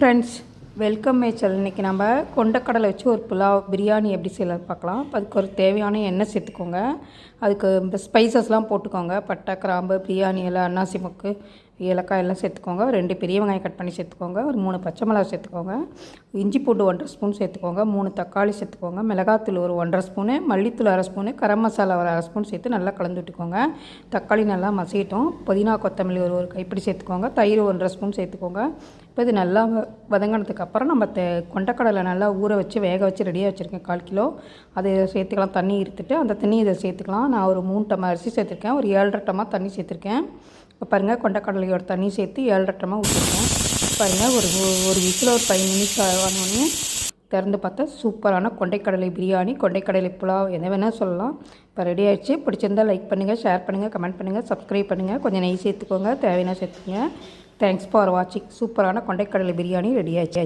Friends welcome மேச்சல் இன்றைக்கி நம்ம கொண்டக்கடலை வச்சு ஒரு புலாவ் பிரியாணி எப்படி செய்யலாம் பார்க்கலாம். அதுக்கு ஒரு தேவையான எண்ணெய் சேர்த்துக்கோங்க. அதுக்கு இந்த ஸ்பைசஸ்லாம் போட்டுக்கோங்க. பட்டை கிராம்பு பிரியாணி எல்லாம் அன்னாசி மொக்கு ஏலக்காய் எல்லாம் சேர்த்துக்கோங்க. ரெண்டு பெரிய வெங்காயம் கட் பண்ணி சேர்த்துக்கோங்க. ஒரு மூணு பச்சை மிளகா சேர்த்துக்கோங்க. இஞ்சி பூண்டு ஒன்றரை ஸ்பூன் சேர்த்துக்கோங்க. மூணு தக்காளி சேர்த்துக்கோங்க. மிளகாத்தூள் ஒரு ஒன்றரை ஸ்பூனு. மல்லித்தூள் அரை ஸ்பூனு. கரம் மசாலா ஒரு அரை ஸ்பூன் சேர்த்து நல்லா கலந்து விட்டுக்கோங்க. தக்காளி நல்லா மசியட்டும். புதினா கொத்தமல்லி ஒரு ஒரு கைப்பிடி சேர்த்துக்கோங்க. தயிர் ஒன்றரை ஸ்பூன் சேர்த்துக்கோங்க. இப்போ இது நல்லா வ- நம்ம த கொண்டக்கடலை நல்லா ஊற வச்சு வேக வச்சு ரெடியாக வச்சுருக்கேன் கால் கிலோ. அதை சேர்த்துக்கலாம். தண்ணி இருத்துட்டு அந்த தண்ணி இதை சேர்த்துக்கலாம். நான் ஒரு மூணு டம்மா அரிசி சேர்த்துருக்கேன். ஒரு ஏழரை டம்மா தண்ணி சேர்த்துருக்கேன். இப்போ பாருங்கள் கொண்டக்கடலையோட தண்ணி சேர்த்து ஏழரட்டமாக ஊற்றிருக்கோம் பாருங்கள் ஒரு ஒரு வீக்கில் ஒரு ஃபைவ் மினிட்ஸ் ஆனோடனே திறந்து பார்த்தா சூப்பரான கொண்டைக்கடலை பிரியாணி கொண்டைக்கடலை புலாவ் என்ன வேணால் சொல்லலாம். இப்போ ரெடி ஆகிடுச்சு பிடிச்சிருந்தா லைக் பண்ணுங்கள் ஷேர் பண்ணுங்கள் கமெண்ட் பண்ணுங்கள் சப்ஸ்கிரைப் பண்ணுங்கள் கொஞ்சம் நெய் சேர்த்துக்கோங்க தேவையான சேர்த்துக்கோங்க. தேங்க்ஸ் ஃபார் வாட்சிங் சூப்பரான கொண்டைக்கடலை பிரியாணி ரெடி ஆகிடுச்சு